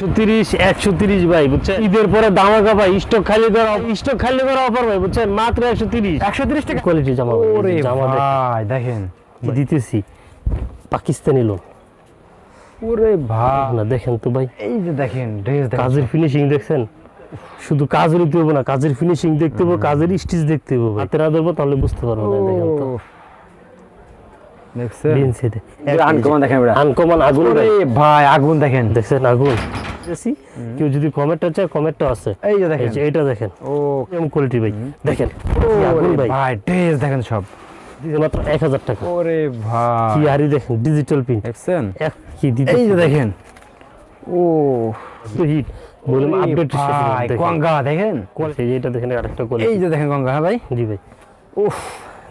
একশো তিরিশ একশো তিরিশ ভাই বুঝছেন? ঈদের পরে দামাকা ভাই স্টক খালি করা স্টক খালি করা অফার ভাই বুঝছেন? মাত্র একশো তিরিশ। একশো তিরিশ টাকা? কোয়ালিটি জামা ভাই, এই ওরে যে জামা দেখেন, ভাই দেখেন। কি দিতেছি? পাকিস্তানি লোন ওরে না দেখেন তো ভাই। এই যে দেখেন ড্রেস কাজের ফিনিশিং দেখছেন? শুধু কাজের দিতে হবে না কাজের ফিনিশিং দেখতে হবে কাজের স্টিচ দেখতে হবে হাতে না দেবো তাহলে বুঝতে পারব না দেখেন তো। দেখছেন? আনকমন দেখেন আনকমন আগুন ভাই আগুন দেখেন। দেখছেন আগুন? দেখছি, কেউ যদি কমেন্টটা চায় কমেন্টটা আছে। এই যে দেখেন। এটা দেখেন। ও। এরকম কোয়ালিটি ভাই। দেখেন ভাই। ড্রেস দেখেন সব। মাত্র এক হাজার টাকা। ওরে ভাই। কি আরি দেখেন ডিজিটাল প্রিন্ট দেখছেন কি এই যে দেখেন। ও। হিট। বললাম আপডেট গঙ্গা দেখেন। কোয়ালিটি এটা দেখেন আরেকটা এই যে দেখেন গঙ্গা হ্যাঁ ভাই? জি ভাই। উফ।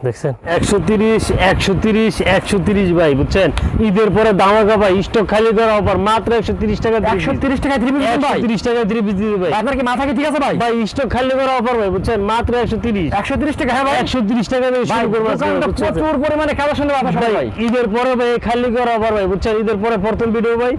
দেখছেন? একশো তিরিশ একশো তিরিশ একশো তিরিশ ভাই বুঝছেন? ঈদের পরে দামাকা ভাই স্টক খালি করা অফার মাত্র একশো তিরিশ টাকা একশো তিরিশ টাকায় থ্রি পিস ভাই? তিরিশ টাকা থ্রি পিস দিতে ভাই। আপনার কি মাথা কি ঠিক আছে ভাই? ভাই স্টক খালি করা অফার ভাই বুঝছেন? মাত্র একশো তিরিশ। একশো তিরিশ টাকা হ্যাঁ ভাই? একশো তিরিশ টাকা দিয়ে শুরু করব? প্রচুর পরিমাণে কালেকশন দেওয়া আছে ভাই ভাই। ঈদের পরে ভাই খালি করা অফার ভাই বুঝছেন? ঈদের পরে প্রথম ভিডিও ভাই।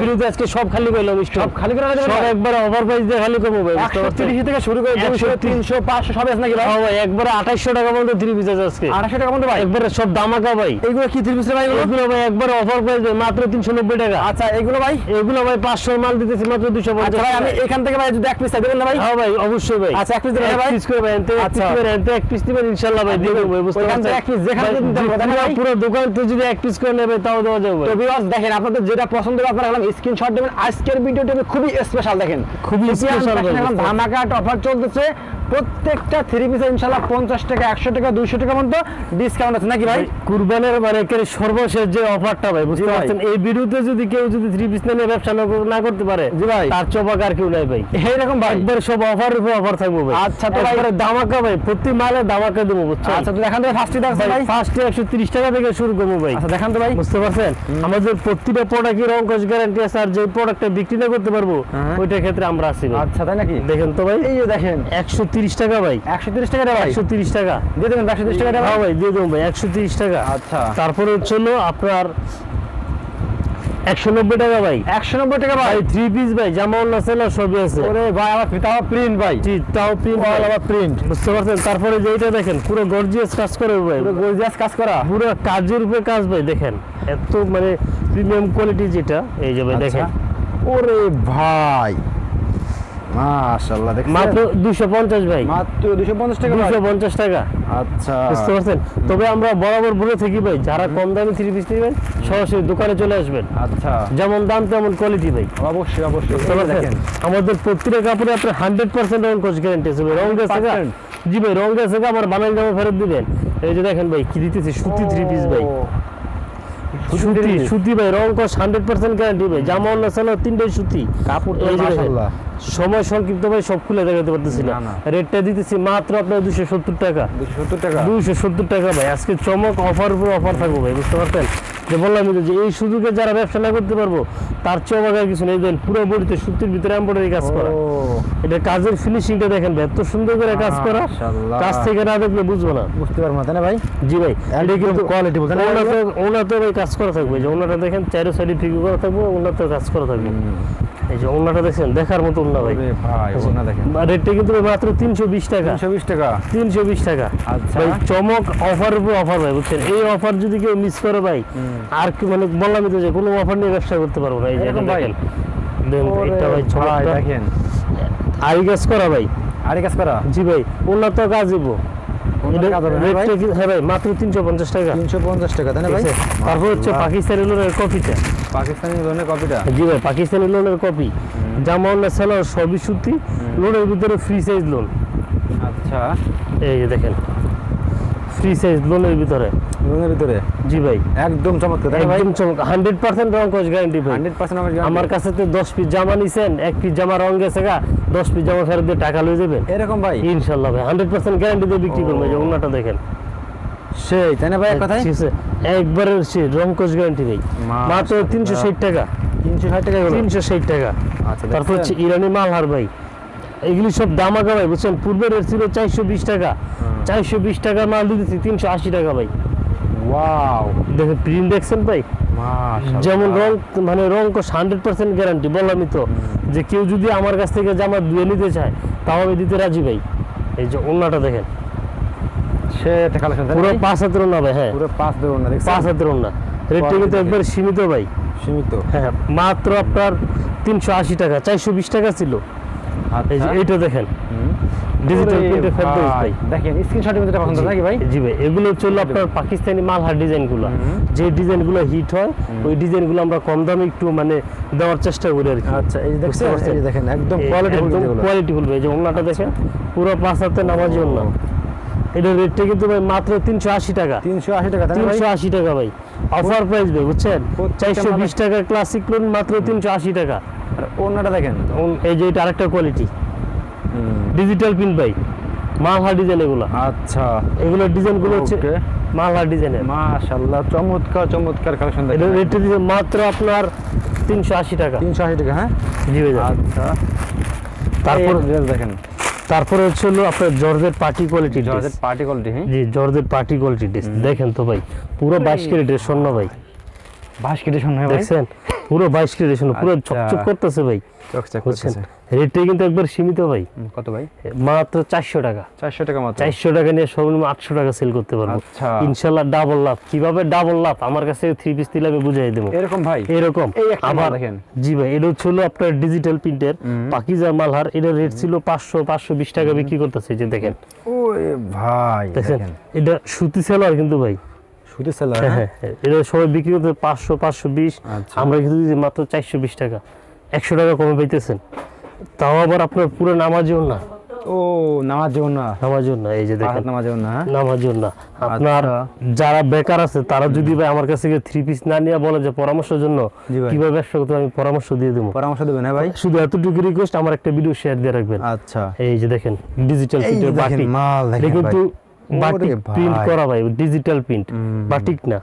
ভিডিওতে আজকে সব খালি করলাম সব স্টক খালি করে সব? একবার অফার প্রাইস দিয়ে খালি করব ভাই একশো? তিরিশ থেকে শুরু করে দুশো তিনশো পাঁচশো সব আছে নাকি ভাই? হ্যাঁ একবারে আঠাইশশো টাকা পর্যন্ত থ্রি পিস আছে আজকে। আড়াইশো টাকা মতো ভাই। একবারে সব দামাকা ভাই। এইগুলো কি থ্রি ভাই এগুলো এগুলো ভাই একবারে অফার প্রাইস মাত্র তিনশো নব্বই টাকা। আচ্ছা এগুলো ভাই? এগুলো ভাই পাঁচশো মাল দিতেছি মাত্র দুশো আচ্ছা ভাই আমি এখান থেকে ভাই যদি এক পিস দেবেন না ভাই? হ্যাঁ ভাই অবশ্যই ভাই। আচ্ছা, এক piece দিবেন ভাই? piece করে ভাই এনতে এক আচ্ছা। piece এনতে এক পিস দিবেন ইনশাআল্লাহ ভাই দিয়ে দেবো বুঝতে পারছেন? এক piece যেখান দিতে পারবেন, পুরো- দোকান তো যদি এক পিস করে নেবে তাও দেওয়া যাবে তো ভিউয়ার্স দেখেন আপনাদের যেটা পছন্দ হবে আপনারা স্ক্রিনশট দেবেন। আজকের ভিডিওটা খুবই স্পেশাল দেখেন। খুবই স্পেশাল ধামাকা অফার চলতেছে। প্রত্যেকটা থ্রি পিসে ইনশাআল্লাহ পঞ্চাশ টাকা একশো টাকা দুইশো টাকা মতো ডিসকাউন্ট আছে নাকি ভাই? কুরবানের মানে সর্বশেষ যে অফারটা ভাই বুঝতে পারছেন? এই ভিডিওতে যদি কেউ যদি থ্রি পিস নিয়ে ব্যবসা না করতে পারে জি ভাই। তার চপাক আর কেউ নাই ভাই। এইরকম ভাই। একবার সব অফার উপর অফার থাকব ভাই। আচ্ছা তো ভাই। দামাকা ভাই প্রতি মালে দামাকা দেবো বুঝছেন? আচ্ছা তো দেখান তো ফার্স্টে দেখান ভাই ফার্স্টে একশো তিরিশ টাকা থেকে শুরু করব ভাই। আচ্ছা দেখান তো ভাই। বুঝতে পারছেন? আমাদের প্রতিটা প্রোডাক্টের অঙ্কশ গ্যারান্টি আছে আর যে প্রোডাক্টটা বিক্রি না করতে পারব হ্যাঁ। ওইটার ক্ষেত্রে আমরা আছি আচ্ছা তাই নাকি? দেখেন তো ভাই। এই যে দেখেন। একশো তিরিশ টাকা ভাই। একশো তিরিশ টাকা রে ভাই। একশো তিরিশ টাকা। দিয়ে দেবেন একশো তিরিশ টাকা ভাই? হ্যাঁ ভাই দিয়ে দেবো ভাই একশো তিরিশ টাকা। আচ্ছা। তারপরে হচ্ছে আপনার একশো নব্বই টাকা ভাই। একশো নব্বই টাকা ভাই? ভাই থ্রি পিস ভাই জামা অন্য সেলার সবই আছে। ওরে ভাই আমার প্রিন্ট ভাই। জি তাও প্রিন্ট over print। বুঝতে পারছেন? তারপরে যে এটা দেখেন পুরো গর্জিয়াস কাজ করে ভাই। পুরো গর্জিয়াস কাজ করা। পুরো কাজের উপরে কাজ ভাই দেখেন। এত মানে প্রিমিয়াম কোয়ালিটি যেটা এই যে ভাই দেখেন। আচ্ছা। ওরে ভাই। মাশাআল্লাহ দেখছেন? মাত্র দুশো পঞ্চাশ ভাই। মাত্র 250 টাকা ভাই। দুশো পঞ্চাশ টাকা। আচ্ছা। বুঝতে পারছেন? তবে আমরা বরাবর বলে থাকি ভাই যারা কম দামে থ্রি পিস নেবেন সরাসরি দোকানে চলে আসবেন। আচ্ছা। যেমন দাম তেমন কোয়ালিটি ভাই। অবশ্যই অবশ্যই? দেখেন। আমাদের প্রত্যেকটা কাপড়ে আপনার হান্ড্রেড পার্সেন্ট রং কোচ গ্যারান্টি আছে রং গেছে জি ভাই রং গেছে আমার বানাই জামা ফেরত দিবেন। এই যে দেখেন ভাই কি দিতেছি সুতি থ্রি পিস ভাই। সুতি। সুতি ভাই রং কস হান্ড্রেড পার্সেন্ট গ্যারান্টি ভাই। জামা অন্য সালো তিনটাই সুতি। কাপড় সময় সংক্ষিপ্ত ভাই সব খুলে দেখাতে পারতেছি না। রেটটা দিতেছি মাত্র আপনার দুশো সত্তর টাকা। 270 টাকা। দুইশো সত্তর টাকা ভাই আজকে চমক অফার উপর অফার থাকব ভাই বুঝতে পারছেন? যে বললাম যে এই সুযোগে যারা ব্যবসা না করতে পারব তার চেয়ে আর কিছু নেই। দেন পুরো বডিতে সুতির ভিতরে এমব্রয়ডারি কাজ করা। এটা কাজের ফিনিশিংটা দেখেন ভাই এত সুন্দর করে কাজ করা। কাজ থেকে না দেখলে বুঝব না। বুঝতে পারব না ভাই? জি ভাই এটা কিন্তু কোয়ালিটি বলতে ওনাতে ওনাতে ভাই কাজ করা থাকবে। যে ওনাটা দেখেন চারো সাইডে ফিগু করা থাকবে ওনাতে কাজ করা থাকবে। এই যে ওনাটা দেখছেন? দেখার মতো ওনা ভাই। ভাই ওনা দেখেন। রেটটা কিন্তু মাত্র তিনশো বিশ টাকা। 320 টাকা? তিনশো বিশ টাকা। আচ্ছা। ভাই চমক অফার উপর অফার ভাই বুঝছেন? এই অফার যদি কেউ মিস করে ভাই আর কি মানে বললামই তো যে কোনো অফার নিয়ে ব্যবসা করতে পারব না। এই যে? দেখেন এটা ভাই চমকটা দেখেন। আই গাছ করা ভাই। আরে কাজ করা? জি ভাই কাজ দিব কাজ ভাই? হ্যাঁ মাত্র তিনশো পঞ্চাশ টাকা। 350 টাকা তাই না ভাই? তারপর হচ্ছে মাশাআল্লাহ। পাকিস্তানি লোনের কপিটা। পাকিস্তানি লোনের কপিটা? জি ভাই পাকিস্তানি লোনের কপি। জামা অন্য সেলার সবই সুতি লোনের ভিতরে ফ্রি সাইজ লোন আচ্ছা। এই যে দেখেন ফ্রি সাইজ লোনের ভিতরে। লোনের ভিতরে? জি ভাই। একদম চমৎকার একদম চমক হান্ড্রেড পার্সেন্ট রং কোচ গ্যারান্টি ভাই। 100% আমার আমার কাছে তো দশ পিস জামা নিছেন এক পিস জামা রং গেছে গা দশ পিস জামা ফেরত দিয়ে টাকা লয়ে যাবেন। এরকম ভাই? ইনশাল্লাহ ভাই হান্ড্রেড পার্সেন্ট গ্যারান্টি দিয়ে বিক্রি করব যে ওনাটা দেখেন। সেই তাই না ভাই এক কথায়? ঠিক আছে একবারে সে রং গ্যারান্টি ভাই মাত্র তিনশো ষাট টাকা। 360 টাকা তিনশো ষাট টাকা। আচ্ছা তারপর হচ্ছে? ইরানি মালহার ভাই। এগুলি সব দামাকা ভাই বুঝছেন? পূর্বের রেট ছিল চারশো বিশ টাকা। চারশো বিশ টাকার মাল দিতেছি তিনশো আশি টাকা ভাই। ওয়াও। দেখেন প্রিন্ট দেখছেন ভাই? যেমন রং মানে রং হান্ড্রেড পার্সেন্ট গ্যারান্টি বললামই তো। যে কেউ যদি আমার কাছ থেকে জামা ধুয়ে নিতে চায় তাও আমি দিতে রাজি ভাই। এই যে ওন্নাটা দেখেন। সে একটা কালেকশন পুরো পাঁচ হাতের ওন্না ভাই হ্যাঁ। পুরো পাঁচ দেবো না পাঁচ হাতের ওন্না রেটটা কিন্তু একবার সীমিত ভাই। সীমিত। হ্যাঁ মাত্র আপনার তিনশো আশি টাকা চারশো বিশ টাকা ছিল। এই যে আচ্ছা। এইটা দেখেন। ডিজিটাল প্রিন্টের ফেব্রিক ভাই, ভাই। দেখেন স্ক্রিনশটের মধ্যে পছন্দ নাকি ভাই? জি ভাই এগুলো হচ্ছে আপনার পাকিস্তানি মালহার ডিজাইনগুলো। যে ডিজাইনগুলো হিট হয় ওই ডিজাইনগুলো আমরা কম দামে একটু মানে দেওয়ার চেষ্টা করি আর কি। আচ্ছা এই দেখছেন? এই দেখেন একদম কোয়ালিটি একদম কোয়ালিটি যে ওনাটা দেখেন পুরো পাঁচ হাতে নামাজি ওনা এটার রেটটা কিন্তু ভাই মাত্র তিনশো আশি টাকা। তিনশো আশি টাকা তিনশো আশি টাকা ভাই। অফার প্রাইস ভাই বুঝছেন? চারশো বিশ মালে- টাকা ক্লাসিক লোন মাত্র তিনশো আশি টাকা। আর অন্যটা দেখেন। এই যে এটা আরেকটা কোয়ালিটি ডিজিটাল প্রিন্ট ভাই। মালহার ডিজাইন এগুলো। আচ্ছা। এগুলো ডিজাইনগুলো হচ্ছে. মালহার ডিজাইনের মাশাআল্লাহ চমৎকার চমৎকার কালেকশন এটা রেটটা দিচ্ছে মাত্র আপনার তিনশো আশি টাকা। তিনশো আশি টাকা হ্যাঁ? জি ভাই। আচ্ছা। তারপর দেখেন। তারপরে হচ্ছে হলো আপনার জর্জের পার্টি কোয়ালিটি জর্জের পার্টি কোয়ালিটি হ্যাঁ? জি জর্জের পার্টি কোয়ালিটি দেখেন তো ভাই পুরো বাইশ ক্যারেটের স্বর্ণ ভাই। বাইশ কেটে স্বর্ণ দেখছেন? পুরো বাইশ ক্যারেটের স্বর্ণ পুরো আচ্ছা। চকচক করতেছে ভাই। চকচক করতেছে। রেটটা কিন্তু একবার সীমিত ভাই। কত ভাই? মাত্র চারশো টাকা। চারশো টাকা মাত্র। চারশো টাকা নিয়ে সর্বনিম্ন আটশো টাকা সেল করতে পারব। আচ্ছা। ইনশাল্লাহ ডাবল লাভ কীভাবে ডাবল লাভ আমার কাছে থ্রি পিস দিলে আমি বুঝাই দেবো। এরকম ভাই? এরকম। আবার দেখেন। জি ভাই এটা হলো আপনার ডিজিটাল প্রিন্টের পাকিজা মালহার। এটার রেট ছিল পাঁচশো পাঁচশো বিশ টাকা বিক্রি করতেছে যে দেখেন। ওরে ভাই দেখেন? এটা সুতি সেলার কিন্তু ভাই। সেলার হ্যাঁ হ্যাঁ? হ্যাঁ। এটা সবাই বিক্রি করতে পাঁচশো পাঁচশো বিশ। আচ্ছা। আমরা কিন্তু মাত্র চারশো বিশ টাকা। একশো টাকা কমে তাও আবার আপনার পুরো না। ও না। নামাজিও না এই যে দেখেন। না হ্যাঁ? নামাজিও না। আপনার আচ্ছা। যারা বেকার আছে তারা যদি ভাই আমার কাছে থ্রি পিস না নিয়ে বলে যে পরামর্শের জন্য কীভাবে ব্যবসা করতে আমি পরামর্শ দিয়ে দেবো। পরামর্শ দেবেন হ্যাঁ ভাই? শুধু এতটুকু রিকোয়েস্ট আমার একটা ভিডিও শেয়ার দিয়ে রাখবেন। আচ্ছা। এই যে দেখেন ডিজিটাল মাল দেখেন কিন্তু। বাটিক প্রিন্ট করা ভাই ডিজিটাল প্রিন্ট। বাটিক না।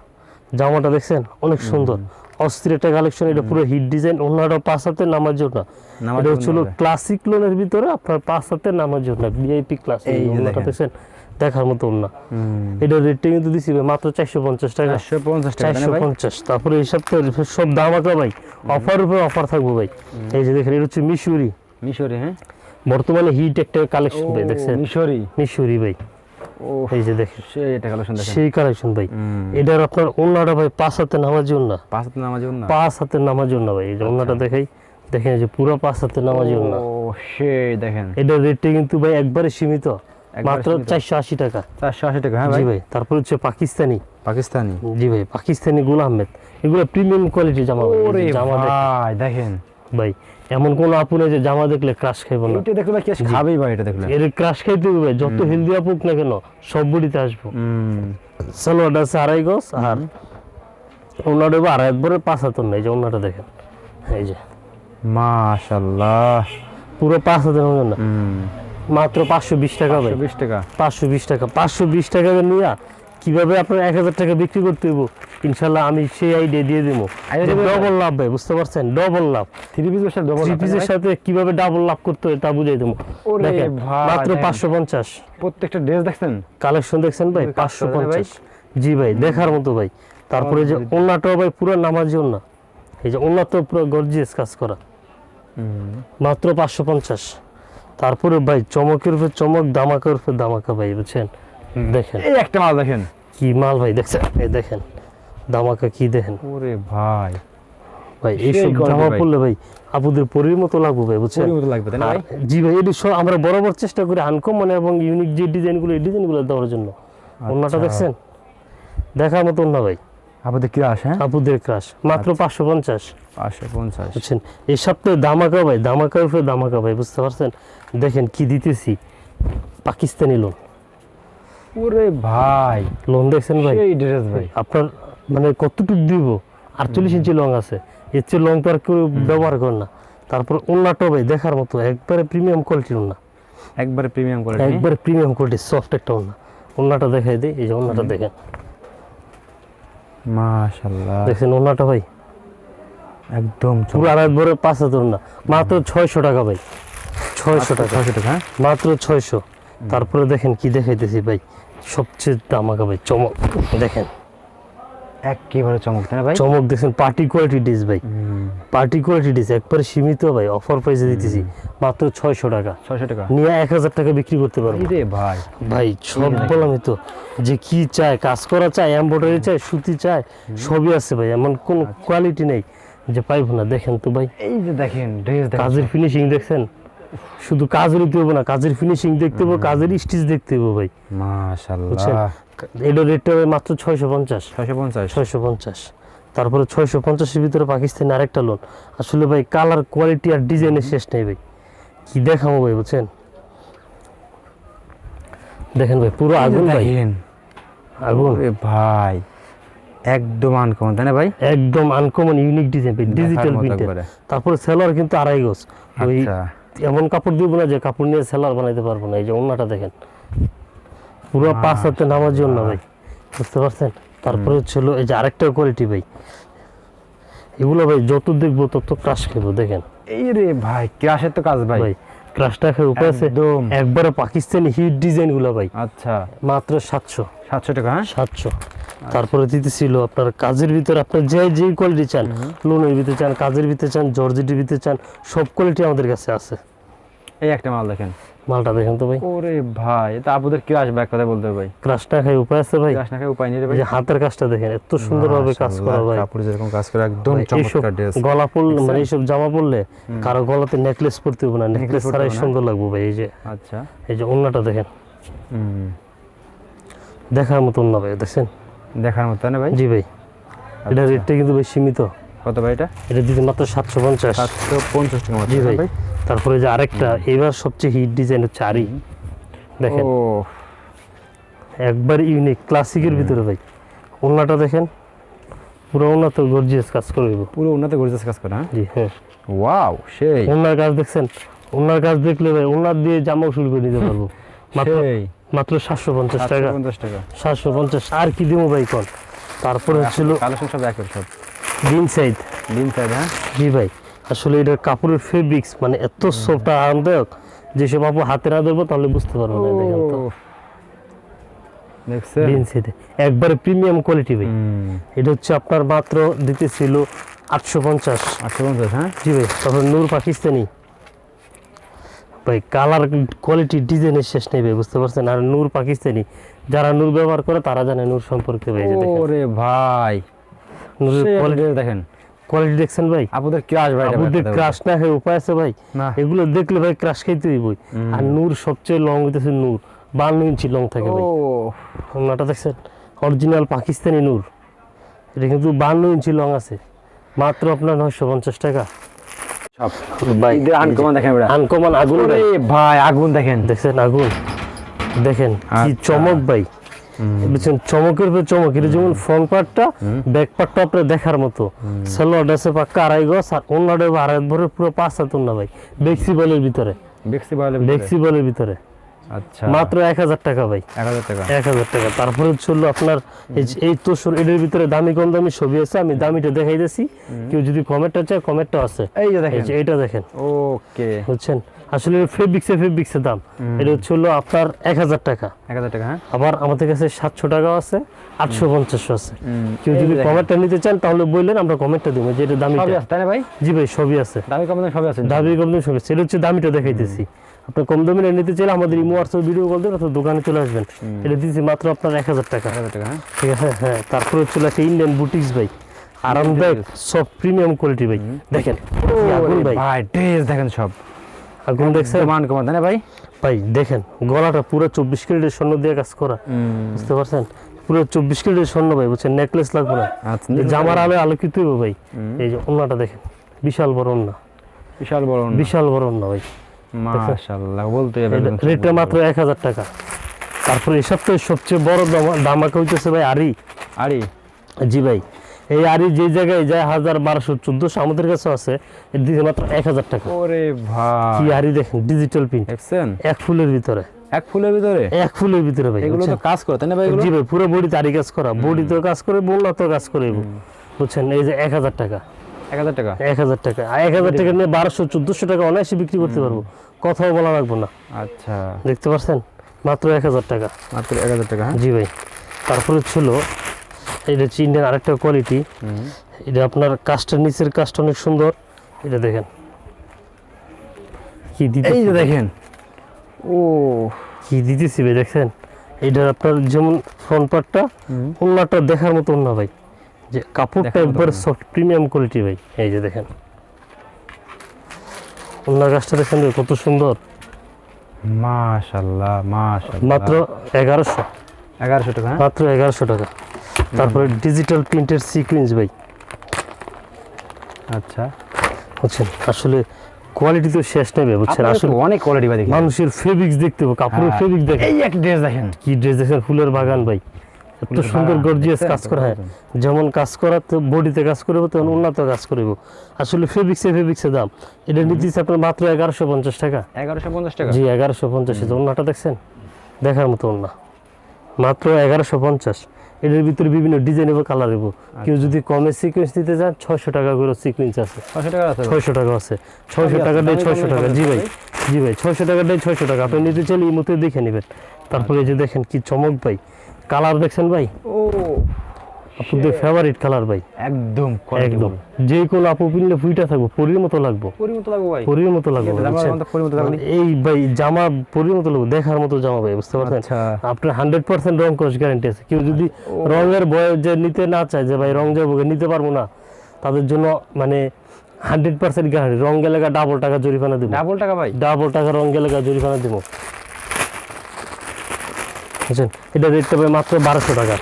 জামাটা দেখছেন? অনেক সুন্দর। অস্থির একটা কালেকশন এটা পুরো হিট ডিজাইন অন্যটা পাঁচ হাতে নামার জন্য এটা হচ্ছিল ক্লাসিক লোনের ভিতরে আপনার পাঁচ হাতে নামার জন্য ভিআইপি ক্লাস অন্যটা দেখছেন? দেখার মতো না এটা রেটটা কিন্তু দিছি মাত্র চারশো পঞ্চাশ টাকা। চারশো পঞ্চাশ তারপরে এই সপ্তাহে সব দাম আছে ভাই। অফার উপরে অফার থাকব ভাই। এই যে দেখেন এটা হচ্ছে মিশুরি। মিশরি হ্যাঁ? বর্তমানে হিট একটা কালেকশন ভাই দেখছেন? মিশরি। মিশুরি ভাই। এই যে দেখেন। এটা কালেকশন দেখেন। সেই কালেকশন ভাই। এটার আপনার অন্যটা ভাই পাঁচ হাতে নামার জন্য পাঁচ হাতে নামাজ যেমন পাঁচ হাতে নামার জন্য ভাই এই যে দেখাই। দেখেন যে পুরো পাঁচ হাতে নামার জন্য ও সেই দেখেন। এটার রেটটা কিন্তু ভাই একবারে সীমিত। মাত্র চারশো আশি টাকা। চারশো আশি টাকা হ্যাঁ জি ভাই তারপর হচ্ছে পাকিস্তানি। পাকিস্তানি। জি ভাই পাকিস্তানি গুল আহমেদ। এগুলো প্রিমিয়াম কোয়ালিটি জামা জামা দেখেন। ভাই এমন কোন আপু নেই যে জামা দেখলে ক্রাশ খাইবো না। এটা দেখলে কেস খাবেই ভাই এটা দেখলে? এর ক্রাশ খাইতে হবে যত হেলদি আপুক না কেন সব বডিতে আসব। হুম। সালোয়ারটা আছে আড়াই গজ আর ওনাটা এবার আড়াই পাঁচ হাতর নেই যে ওনাটা দেখেন এই যে। মাশাআল্লাহ পুরো পাঁচ হাতের না। মাত্র পাঁচশো বিশ টাকা ভাই। বিশ টাকা। পাঁচশো বিশ টাকা পাঁচশো বিশ টাকা নিয়ে কীভাবে আপনার এক হাজার টাকা বিক্রি করতে হইব? ইনশাল্লাহ আমি সেই আইডিয়া দিয়ে দেবো। ডবল লাভ ভাই বুঝতে পারছেন? ডবল লাভ। থ্রি পিস বসে ডবল থ্রি পিসের সাথে কীভাবে ডাবল লাভ করতে হয় তা বুঝাই দেবো। দেখেন মাত্র পাঁচশো পঞ্চাশ। প্রত্যেকটা ড্রেস দেখছেন? কালেকশন দেখছেন ভাই? পাঁচশো? পঞ্চাশ। জি ভাই দেখার মতো ভাই। তারপরে যে. ওনাটাও ভাই পুরো নামাজি ওনা এই যে ওনাটাও পুরো গর্জিয়াস কাজ করা। মাত্র পাঁচশো পঞ্চাশ। তারপরে ভাই চমকের উপর চমক দামাকের উপর দামাকা ভাই বুঝছেন? দেখেন। এই একটা মাল দেখেন। কি মাল ভাই দেখছেন? এই দেখেন দামাকা কি দেখেন? ওরে ভাই। ভাই এইসব জামা। পরলে ভাই আপুদের পরির মতো লাগবে ভাই বুঝছেন? ওর মতো লাগবে তাই না ভাই? জি ভাই এটি সব আমরা বরাবর চেষ্টা করি আনকমন এবং ইউনিক যে ডিজাইনগুলো এই ডিজাইনগুলো দেওয়ার জন্য। অন্যটা আচ্ছা। দেখছেন? দেখার মতো না ভাই। আপুদের কি আসে হ্যাঁ? আপুদের ক্রাশ মাত্র পাঁচশো পঞ্চাশ। পাঁচশো পঞ্চাশ। বুঝছেন? এই সপ্তাহে দামাকা ভাই দামাকা উপরে দামাকা ভাই বুঝতে পারছেন? দেখেন কি দিতেছি। পাকিস্তানি লোন ওরে ভাই। লোন দেখছেন ভাই? সেই ড্রেস ভাই। আপনার মানে কতটুকু দিব? আটচল্লিশ ইঞ্চি লং আছে। এর চেয়ে লং তো আর কেউ ব্যবহার করে না। তারপর ওনাটাও ভাই দেখার মতো। একবারে প্রিমিয়াম কোয়ালিটির ওনা একবারে প্রিমিয়াম কোয়ালিটি একবারে প্রিমিয়াম কোয়ালিটি সফট একটা ওনা ওনাটা দেখাই দিই এই যে ওনাটা দেখেন। মাশাআল্লাহ। দেখছেন ওনাটা ভাই? একদম পুরো আড়াই ভরে পাঁচ হাজার ওনা মাত্র ছয়শো টাকা ভাই। ছয়শো টাকা। ছয়শো টাকা হ্যাঁ? মাত্র ছয়শো। তারপরে দেখেন কি দেখাইতেছি ভাই। সবচেয়ে দামাকা ভাই চমক। দেখেন। একেবারে চমক তাই না ভাই? চমক দেখছেন পার্টি কোয়ালিটি ডিস ভাই। পার্টি কোয়ালিটি ডিস একবারে সীমিত ভাই অফার প্রাইসে দিতেছি। মাত্র ছয়শো টাকা। ছয়শো টাকা। নিয়ে এক হাজার টাকা বিক্রি করতে পারব। রে ভাই? ভাই সব বললামই তো যে কি চায় কাজ করা চায় এমব্রয়ডারি চায় সুতি চায় সবই আছে ভাই। এমন কোন কোয়ালিটি নেই যে পাইবো না। দেখেন তো ভাই। এই যে দেখেন ড্রেস কাজের ফিনিশিং দেখছেন? শুধু কাজের দিতে হবে না কাজের ফিনিশিং দেখতে হবে কাজের স্টিচ দেখতে হবে ভাই। মাশাআল্লাহ। এটা রেটটা মাত্র ছয়শো পঞ্চাশ। ছয়শো পঞ্চাশ। ছয়শো পঞ্চাশ। তারপরে ছয়শো পঞ্চাশের ভিতরে পাকিস্তানি আরেকটা লোন আসলে ভাই কালার কোয়ালিটি আর ডিজাইনের শেষ নেই ভাই। কি দেখাবো ভাই বুঝছেন? দেখেন ভাই পুরো আগুন ভাই। আগুন। ভাই একদম আনকমন তাই না ভাই? একদম আনকমন ইউনিক ডিজাইন ডিজিটাল প্রিন্টের তারপরে সেলার কিন্তু আড়াই গজ। ওই আচ্ছা। এমন কাপড় দিব না যে কাপড় নিয়ে সেলার বানাইতে পারব না এই যে অন্যটা দেখেন। পুরো পাঁচ হাতে নামার জন্য ভাই বুঝতে পারছেন? তারপরে ছিল এই যে আরেকটা কোয়ালিটি ভাই। এগুলো ভাই যত দেখব তত ক্রাশ খেবো দেখেন। এই রে ভাই ক্রাশের তো কাজ ভাই। ভাই ক্রাশটা খেয়ে উপায় আছে। একবারে পাকিস্তানি হিট ডিজাইনগুলো ভাই। আচ্ছা। মাত্র সাতশো। সাতশো টাকা হ্যাঁ? সাতশো। তারপরে দিতেছিল আপনার কাজের ভিতরে আপনার যে যে কোয়ালিটি চান লোনের ভিতরে চান কাজের ভিতরে চান জর্জেটের ভিতরে চান সব কোয়ালিটি আমাদের কাছে আছে। এই একটা মাল দেখেন। মালটা দেখেন তো ভাই। ওরে ভাই এটা আপুদের ক্রাশ ব্যাগ কথা বলতে ভাই? ক্রাশটা খাই উপায় আছে ভাই? ক্রাশ না খাই উপায় নেই ভাই। যে হাতের কাজটা দেখেন এত সুন্দরভাবে কাজ করা ভাই। কাপড় যেরকম কাজ করে একদম চমৎকার ড্রেস গলা পরলে মানে এইসব জামা পরলে কারও গলাতে নেকলেস পরতে হবে না নেকলেস ছাড়াই সুন্দর লাগবে ভাই এই যে। আচ্ছা। এই যে ওন্নাটা দেখেন। হুম। দেখার মতো ওন্না ভাই দেখছেন? দেখার মতো না ভাই? জি ভাই। এটা আচ্ছা। রেটটা কিন্তু ভাই সীমিত। কত ভাই এটা? এটা দিতে মাত্র সাতশো পঞ্চাশ। সাতশো পঞ্চাশ টাকা জি ভাই। তারপরে যে আরেকটা এবার সবচেয়ে হিট ডিজাইন হচ্ছে আরি। দেখেন। ও। একবার ইউনিক ক্লাসিকের ভিতরে ভাই। ওন্নাটা দেখেন। পুরো ওন্না তো গর্জিয়াস কাজ করব পুরো উন্নত গর্জিয়াস কাজ করে হ্যাঁ? জি হ্যাঁ। ওয়াও সেই। ওনার কাজ দেখছেন? ওনার কাজ দেখলে ভাই ওনার দিয়ে জামাও শুরু করে নিতে পারব। মাত্র মাত্র সাতশো পঞ্চাশ টাকা। সাতশো পঞ্চাশ টাকা। সাতশো পঞ্চাশ আর কি দিব ভাই কন তারপরে ছিল কালেকশন সব সব। গ্রিন সাইড ডিম সাইড হ্যাঁ? জি ভাই আসলে এটার কাপড়ের ফেব্রিক্স মানে এত সফট আর আরামদায়ক যেসব আপু হাতে না দেবো তাহলে বুঝতে পারব না দেখেন তো। গ্রিন সাইডে একবারে প্রিমিয়াম কোয়ালিটি ভাই। এটা হচ্ছে আপনার মাত্র দিতেছিল আটশো পঞ্চাশ। আটশো পঞ্চাশ হ্যাঁ? জি ভাই তারপর নূর পাকিস্তানি। ভাই কালার কোয়ালিটি ডিজাইনের শেষ নেই ভাই বুঝতে পারছেন? আর নূর পাকিস্তানি যারা নূর ব্যবহার করে তারা জানে নূর সম্পর্কে ভাই দেখেন। ওরে ভাই। নূরের কোয়ালিটি দেখেন। কোয়ালিটি দেখছেন ভাই? ক্রাশ ভাই ক্রাশ না হয়ে উপায় আছে ভাই। এগুলো দেখলে ভাই ক্রাশ খাইতে আর নূর সবচেয়ে লং হইতেছে নূর। বান্ন ইঞ্চি লং থাকে ভাই। ওনাটা দেখছেন? অরিজিনাল পাকিস্তানি নূর। এটা কিন্তু বান্ন ইঞ্চি লং আছে। মাত্র আপনার নয়শো পঞ্চাশ টাকা। ভাই আনকমন দেখেন আনকমন আগুন ভাই ভাই আগুন দেখেন। দেখছেন আগুন? দেখেন কি আচ্ছা। চমক ভাই। বুঝছেন চমকের পর চমক। এটা যেমন ফ্রন্ট পার্টটা ব্যাক পার্টটা আপনার দেখার মতো। সালোয়ার ড্রেসে পাক্কা আড়াই গজ আর অন্যটা আড়াই ভরে পুরো পাঁচ হাত না ভাই। বেক্সি বলের ভিতরে। বেক্সি বলের ভিতরে। আচ্ছা। মাত্র এক হাজার টাকা ভাই। এক হাজার টাকা। এক হাজার টাকা। তারপরে হলো আপনার এই তোষর এটার ভিতরে দামি কম দামি ছবি আছে আমি দামিটা দেখাই দিয়েছি। কেউ যদি কমেন্টটা চায় কমেন্টটা আছে। এই যে দেখেন। ওকে। বুঝছেন? আসলে ফেব্রিক্সে ফেব্রিক্সের দাম। এটা হচ্ছে হলো আপনার এক হাজার টাকা। এক হাজার টাকা হ্যাঁ? আবার আমাদের কাছে সাতশো টাকাও আছে আটশো পঞ্চাশও আছে। কেউ যদি। কমেন্টটা নিতে চান তাহলে বললেন আমরা কমেন্টটা দেবো। যে এটা আছে তাই না ভাই? জি ভাই সবই আছে। দামি কম দামি সবই আছে। দামি কম দামি সবই আছে। সেটা হচ্ছে দামিটা দেখাইতেছি। আপনার কম দামি নিতে চাইলে আমাদের ইমো হোয়াটসঅ্যাপ ভিডিও কল দেবেন অথবা দোকানে চলে আসবেন। এটা দিচ্ছি মাত্র আপনার এক হাজার টাকা। টাকা হ্যাঁ। ঠিক আছে হ্যাঁ তারপরে চলে একটা ইন্ডিয়ান বুটিক্স ভাই। আরামদায়ক সব প্রিমিয়াম কোয়ালিটি ভাই। দেখেন ভাই। ড্রেস দেখেন সব। আগুন দেখছেন? মান কমান না ভাই? ভাই দেখেন গলাটা পুরো চব্বিশ ক্যারেটের স্বর্ণ দিয়ে কাজ করা। বুঝতে পারছেন? পুরো চব্বিশ ক্যারেটের স্বর্ণ ভাই বুঝছেন? নেকলেস লাগবে না। আচ্ছা জামার আলো আলোকিত ভাই। এই যে ওন্নাটা দেখেন বিশাল বড় ওন্না বিশাল বড়। বিশাল বড় ওন্না ভাই। মাশাআল্লাহ বলতে রেটটা মাত্র এক হাজার টাকা। তারপরে এই সপ্তাহে সবচেয়ে বড় হইতেছে ভাই আরি আরে জি ভাই এই আরি যে জায়গায় যায় হাজার বারোশো চোদ্দশো আমাদের কাছে আছে মাত্র এক হাজার টাকা। ওরে ভাই। কি আরি দেখেন ডিজিটাল প্রিন্ট দেখছেন? এক ফুলের ভিতরে। এক ফুলের ভিতরে? এক ফুলের ভিতরে ভাই এগুলো তো কাজ করে তাই না ভাই জি ভাই পুরো বডিতে আরি কাজ করা বডিতেও কাজ করে বললাতেও কাজ করে বুঝছেন? এই যে এক হাজার টাকা। এক হাজার টাকা? এক হাজার টাকা। এক হাজার টাকা নিয়ে বারোশো চোদ্দশো টাকা অনায়াসে বিক্রি করতে পারব। কথাও বলা লাগবো না। আচ্ছা। দেখতে পাচ্ছেন মাত্র এক হাজার টাকা। মাত্র এক হাজার টাকা হ্যাঁ? জি ভাই। তারপরে ছিল এটা হচ্ছে ইন্ডিয়ান আরেকটা কোয়ালিটি এটা আপনার কাজটার নিচের কাজটা অনেক সুন্দর। এটা দেখেন। কি দিতে এই দেখেন। ও। কি দিতেছি ভাই দেখছেন এটা আপনার যেমন ফ্রন্ট পার্টটা। ওন্নাটা দেখার মতো ওন্না ভাই। যে কাপড়টা একবার সফট প্রিমিয়াম কোয়ালিটি ভাই এই যে দেখেন। ওন্না গাছটা দেখেন কত সুন্দর। মাশাল্লাহ মাশাল্লাহ। মাত্র এগারোশো। এগারোশো টাকা হ্যাঁ? মাত্র এগারোশো টাকা। তারপরে ডিজিটাল প্রিন্টের সিকুয়েন্স ভাই। আচ্ছা। বুঝছেন? আসলে কোয়ালিটি তো শেষ নেবে বুঝছেন? আসলে অনেক কোয়ালিটি ভাই দেখি মানুষের ফেব্রিক্স দেখতে হবে কাপড়ের হ্যাঁ। ফেব্রিক দেখেন। এই এক ড্রেস দেখেন। কি ড্রেস দেখেন? ফুলের বাগান ভাই। এত ফুলের সুন্দর গর্জিয়াস কাজ করা হয়। যেমন কাজ করা তো বডিতে কাজ করব তেমন উন্নত কাজ করব। আসলে ফেব্রিক্সে ফেব্রিক্সের দাম। এটা নিতেছে আপনার মাত্র এগারোশো পঞ্চাশ টাকা। এগারোশো পঞ্চাশ টাকা? জি এগারোশো পঞ্চাশ। যে দেখছেন? দেখার মতো ওন্না। মাত্র এগারোশো পঞ্চাশ। এটার ভিতরে বিভিন্ন ডিজাইন এবং কালার এবং কেউ যদি কমে সিকোয়েন্স নিতে চান ছয়শো টাকা করে সিকোয়েন্স আছে। ছয়শো টাকা আছে। ছয়শো টাকা দেয় ছয়শো টাকা। জি ভাই। জি ভাই ছয়শো টাকা দেয় ছয়শো টাকা। আপনি নিতে চাইলে এই মতো দেখে নেবেন। তারপরে যে দেখেন কি চমক ভাই। কালার দেখছেন ভাই? ও আপনাদের ফেভারিট কালার ভাই। একদম একদম। যে কোনো আপু পিনলে ফুইটা থাকব পরির মতো লাগবো। ভাই। পরির মতো লাগবো জামার বুঝছেন? মতো লাগবে। এই ভাই জামা পরির মতো লাগবো দেখার মতো জামা ভাই বুঝতে পারছেন? আচ্ছা। আপনার হান্ড্রেড পার্সেন্ট রং কোচ গ্যারান্টি আছে। কেউ যদি রঙের বয় যে নিতে না চায় যে ভাই রং যাব নিতে পারব না তাদের জন্য মানে হান্ড্রেড পার্সেন্ট গ্যারান্টি রং গেলে ডাবল টাকা জরিমানা দিব। ডাবল টাকা ভাই। ডাবল টাকা রং গেলে জরিমানা দিব। বুঝছেন? এটা দেখতে পাবে মাত্র বারোশো টাকা।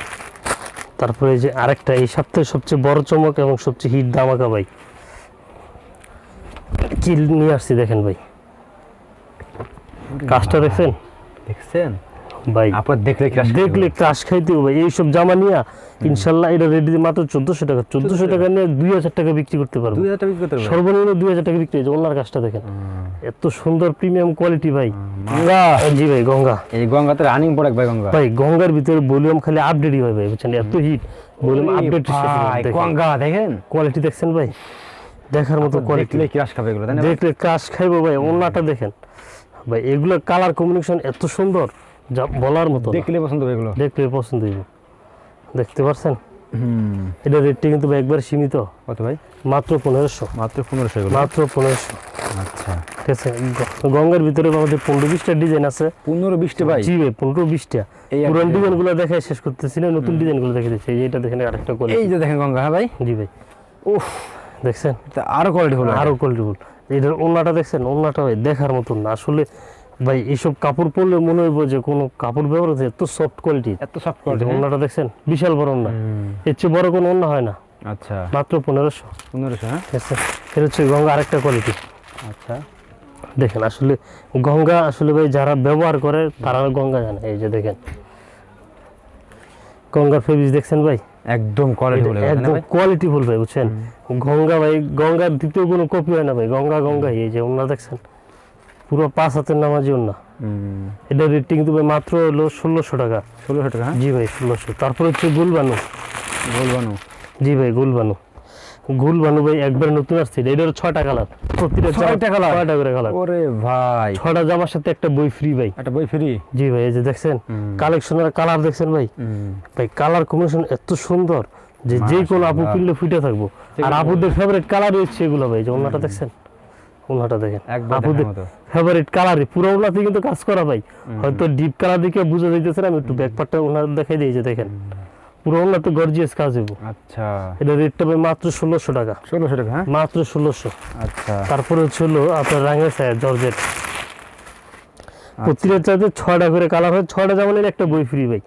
তারপরে যে আরেকটা এই সপ্তাহে সবচেয়ে বড় চমক এবং সবচেয়ে হিট দামাকা ভাই। কি নিয়ে আসছি দেখেন ভাই? কাজটা দেখছেন? দেখছেন? ভাই আপনার দেখলে crush দেখলে ক্রাশ খাইতে হবে। এইসব জামা নিয়ে ইনশাল্লাহ এটা রেডি মাত্র চোদ্দশো টাকা। চোদ্দশো টাকা নিয়ে দুই হাজার টাকা বিক্রি করতে পারব। দুই হাজার টাকা বিক্রি করতে পারবেন সর্বনিম্ন দুই হাজার টাকা বিক্রি হয়েছে ওনার কাজটা দেখেন। এত সুন্দর প্রিমিয়াম কোয়ালিটি ভাই। গঙ্গা। জি ভাই গঙ্গা। এই গঙ্গাতে রানিং প্রোডাক্ট ভাই গঙ্গা। ভাই গঙ্গার ভিতরে ভলিউম খালি আপডেটই হয় ভাই বুঝছেন? এত হিট ভলিউম আপডেট গঙ্গা দেখেন। কোয়ালিটি দেখছেন ভাই? দেখার মতো কোয়ালিটি ক্রাশ খাবে এগুলো ভাই? দেখলে ক্রাশ খাইবো ভাই ওনাটা দেখেন। ভাই এগুলো কালার কম্বিনেশন এত সুন্দর। যা বলার মতো দেখলে পছন্দ হবে এগুলো। দেখলে পছন্দ হইব দেখতে পারছেন? হুম। এটা রেটটি কিন্তু ভাই একবার সীমিত। কত ভাই? মাত্র পনেরোশো। মাত্র পনেরোশো এগুলো। মাত্র পনেরোশো। আচ্ছা। ঠিক আছে গঙ্গার ভিতরে আমাদের পনেরো বিশটা ডিজাইন আছে। পনেরো বিশটি ভাই? জি ভাই পনেরো বিশটা। পুরান design। ডিজাইনগুলো দেখাই শেষ করতেছি না নতুন ডিজাইনগুলো দেখে দিচ্ছি। এইটা দেখেন আরেকটা এই যে দেখেন গঙ্গা হ্যাঁ ভাই? জি ভাই। উফ। দেখছেন? আরও কোয়ালিটি হলো। আরও কোয়ালিটিফুল এটার ওনাটা দেখছেন? ওনাটা ভাই দেখার মতন না। আসলে ভাই এইসব কাপড় পরলে মনে হইব যে কোনো কাপড় ব্যবহার হচ্ছে এত সফট কোয়ালিটি এত সফট কোয়ালিটি ওনাটা দেখছেন বিশাল বড় ওনা এর চেয়ে বড় কোনো ওনা হয় না। আচ্ছা। মাত্র পনেরোশো। পনেরোশো হ্যাঁ? এটা হচ্ছে গঙ্গা আরেকটা কোয়ালিটি আচ্ছা। দেখেন আসলে গঙ্গা আসলে ভাই যারা ব্যবহার করে তারা গঙ্গা জানে। এই যে দেখেন। গঙ্গা ফেব্রিক্স দেখছেন ভাই? একদম কোয়ালিটি না একদম কোয়ালিটি ফুল ভাই বুঝছেন? গঙ্গা ভাই গঙ্গার দ্বিতীয় কোনো কপি হয় না ভাই। গঙ্গা গঙ্গা এই যে ওনা দেখছেন? পুরো পাঁচ হাতের নামাজি না এটা রেটিং ভাই মাত্র হলো ষোলোশো টাকা। ষোলোশো টাকা? জি ভাই ষোলোশো। তারপর হচ্ছে গুলবানু। বলবানো জি ভাই গুলবানু। গুলবানু ভাই একবার নতুন আসছে। এটা ছয়টা কালার প্রতিটা ছয়টা? ছয়টা করে কালার ওরে ভাই। ছয়টা জামার সাথে একটা বই ফ্রি ভাই। একটা বই ফ্রি জি ভাই এই যে দেখছেন? কালেকশনের কালার দেখছেন ভাই? ভাই কালার এত সুন্দর যে যে কোনো আপু কিনলে ফুটে থাকব। আর আপুদের ফেভারিট কালার হচ্ছে এগুলো ভাই যে ওনাটা দেখছেন? ওনাটা দেখেন। আপুদের ফেভারিট কালারই পুরো ওনাতে কিন্তু কাজ করা ভাই। হয়তো ডিপ কালার দেখে বুঝা যাইতেছে আমি একটু ব্যাকপারটা ওনার দেখাই দিই যে দেখেন। পুরো ওনাতে গর্জিয়াস কাজ হইব। আচ্ছা। এটা রেটটা ভাই মাত্র ষোলোশো টাকা। ষোলোশো টাকা হ্যাঁ? মাত্র ষোলোশো। আচ্ছা। তারপরে হচ্ছে হলো আপনার রাঙের ছায়া জর্জেট। প্রতিটা চাইতে ছয়টা করে কালার হয়। ছয়টা জামা নিলে একটা বই ফ্রি ভাই।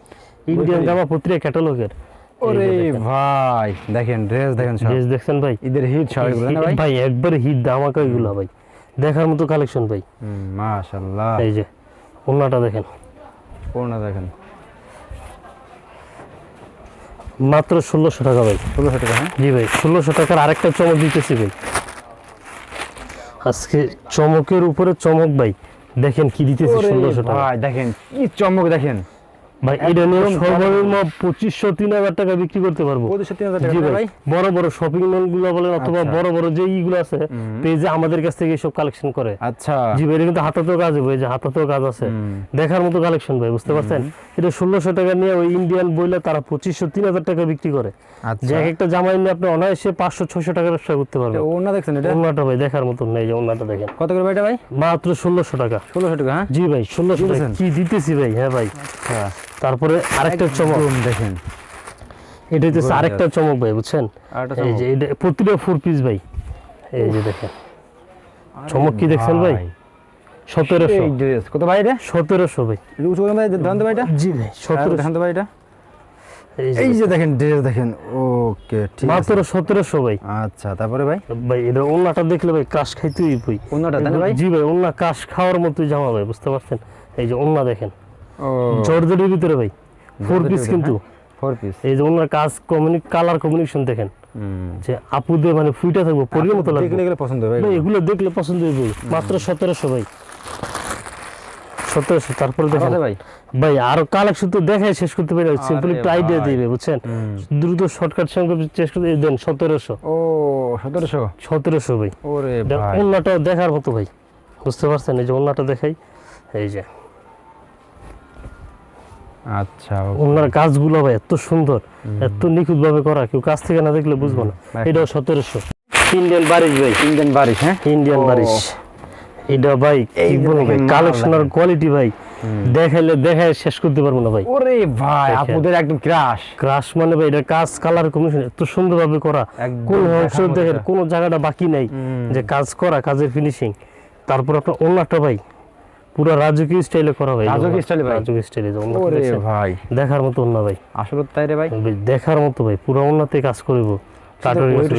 ইন্ডিয়ান জামা প্রতিটা ক্যাটালগের ওরে ভাই দেখেন ড্রেস দেখেন ড্রেস দেখছেন ভাই? ঈদের হিট সব এগুলো না ভাই? ভাই একবারে হিট ধামাকা এগুলো ভাই। দেখার মতো কালেকশন ভাই। মাশাআল্লাহ। এই যে ওনাটা দেখেন। পুরোনো দেখেন। মাত্র ষোলোশো টাকা ভাই। ষোলোশো টাকা হ্যাঁ? জি ভাই ষোলোশো টাকার আরেকটা চমক দিতেছি ভাই। আজকে চমকের উপরে চমক ভাই। দেখেন কি দিতেছি ষোলোশো টাকা। ভাই দেখেন কি চমক দেখেন। ভাই এটা নিয়ে সর্বনিম্ন পঁচিশশো তিন হাজার টাকা বিক্রি করতে পারব। পঁচিশশো তিন হাজার জি টাকা ভাই ভাই? বড় বড় শপিং মলগুলো বলেন অথবা। বড় বড় যে ইগুলো আছে পেজে আমাদের কাছ থেকে সব কালেকশন করে। আচ্ছা। জি ভাই কিন্তু হাতাতেও কাজ হবে যে হাতাতেও কাজ আছে। দেখার মতো কালেকশন ভাই বুঝতে পারছেন? এটা ষোলোশো টাকা নিয়ে ওই ইন্ডিয়ান বইলে তারা পঁচিশশো তিন হাজার টাকা বিক্রি করে। যে আচ্ছা। এক একটা জামাই নিয়ে আপনি অনায়াসে পাঁচশো ছয়শো টাকা ব্যবসা করতে পারবেন। ওনা দেখছেন এটা? ওনাটা ভাই দেখার মতন নেই যে ওনাটা দেখেন। কত করে ভাই এটা ভাই? মাত্র ষোলোশো টাকা। ষোলোশো টাকা হ্যাঁ? জি ভাই ষোলোশো টাকা? কি দিতেছি ভাই হ্যাঁ ভাই? আচ্ছা। তারপরে আরেকটা চমক। দেখেন। এটা হচ্ছে আরেকটা চমক ভাই বুঝছেন? এই যে এটা প্রতিটা ফোর পিস ভাই। এই যে দেখেন। চমক কি দেখছেন ভাই? সতেরোশো। ড্রেস। কত ভাই এটা? সতেরোশো ভাই। একটু উঁচু করে ভাই দেখান তো ভাই এটা জি ভাই আর সতেরোশো। ভাই এটা এই যে দেখেন। ড্রেস দেখেন। ওকে ঠিক মাত্র সতেরোশো ভাই। আচ্ছা তারপরে ভাই? ভাই এটা দেখলে ভাই কাশ খাইতেই ভাই? জি ভাই ওনা কাশ খাওয়ার মতোই জামা ভাই বুঝতে পারছেন? এই যে ওনা দেখেন। জর্জরির ভিতরে ভাই ফোর পিস কিন্তু। ফোর পিস এই যে ওনার কাজ কমিউনিক কালার কম্বিনেশন দেখেন। যে আপুদের মানে ফুইটা থাকব পরির মতো লাগবে। দেখলে এগুলো পছন্দ হবে ভাই এগুলো। দেখলে পছন্দ হইবে মাত্র সতেরোশো ভাই। সতেরোশো তারপরে দেখেন। ভাই। ভাই আরও কালেকশন তো দেখাই শেষ করতে পারি। সিম্পল একটু আইডিয়া দিবে বুঝছেন? দ্রুত শর্টকাট সঙ্গে চেষ্টা করে দেন সতেরোশো। ও সতেরোশো? সতেরোশো ভাই। ওরে ভাই। দেখার মতো ভাই। বুঝতে পারছেন? এই যে অন্যটা দেখাই। এই যে। আচ্ছা অন্যার কাজগুলো ভাই এত সুন্দর এত নিখুঁত ভাবে করা কেউ কাছ থেকে না দেখলে বুঝব না। এটাও সতেরোশো। ইন্ডিয়ান বারিশ ভাই। ইন্ডিয়ান বারিশ হ্যাঁ? ইন্ডিয়ান। বারিশ। এটা ভাই কি বলব ভাই দেখেন, কালেকশন আর মাল কোয়ালিটি ভাই দেখাইলে দেখায় শেষ করতে পারব না ভাই। ওরে ভাই। আপুদের একদম ক্রাশ ক্রাশ মানে ভাই এটা কাজ কালার কমিশন এত সুন্দর ভাবে করা কোন অংশ দেখেন কোন জায়গাটা বাকি নাই যে কাজ করা কাজের ফিনিশিং তারপর আপনার অন্যটা ভাই পুরো রাজকীয় স্টাইলে করা ভাই রাজকীয় এ ভাই? রাজকীয় স্টাইলে ওরে ভাই। দেখার মতো ভাই। আসলে তাই রে ভাই। দেখার মতো ভাই পুরো কাজ করব।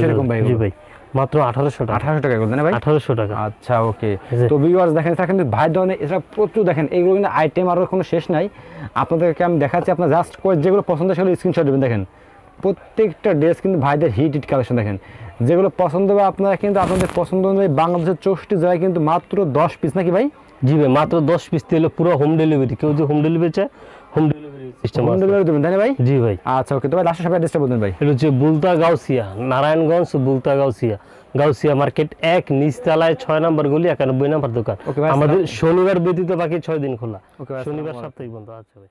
সেরকম ভাই জি ভাই মাত্র আঠারোশো টাকা। আঠারোশো টাকা করে ভাই? আঠারোশো টাকা। আচ্ছা ওকে। তো ভিউয়ার্স দেখেন এটা কিন্তু ভাই ধরনের এছাড়া প্রচুর দেখেন এইগুলো কিন্তু আইটেম আরও কোনো শেষ নাই। আপনাদেরকে আমি দেখাচ্ছি আপনার জাস্ট যেগুলো পছন্দ সেগুলো স্ক্রিনশট দেবেন দেখেন। প্রত্যেকটা ড্রেস কিন্তু ভাইদের হিট হিট কালেকশন দেখেন। যেগুলো পছন্দ হবে আপনারা কিন্তু আপনাদের পছন্দ অনুযায়ী বাংলাদেশের চৌষট্টি জেলায় কিন্তু মাত্র দশ পিস নাকি ভাই? জি ভাই মাত্র দশ পিস তেলে পুরো হোম ডেলিভারি কেউ যদি হোম ডেলিভারি চায় home delivery system home delivery দেবেন তাই ভাই? জি ভাই। আচ্ছা ওকে তো ভাই সবাই অ্যাড্রেসটা ভাই। এটা হচ্ছে বুলতা গাউসিয়া নারায়ণগঞ্জ বুলতা গাউসিয়া গাউসিয়া মার্কেট এক নিচতলায় ছয় নম্বর গলি একানব্বই নম্বর দোকান। আমাদের শনিবার ব্যতীত বাকি ছয় দিন খোলা। শনিবার সপ্তাহে সাপ্তাহিক বন্ধ আছে ভাই।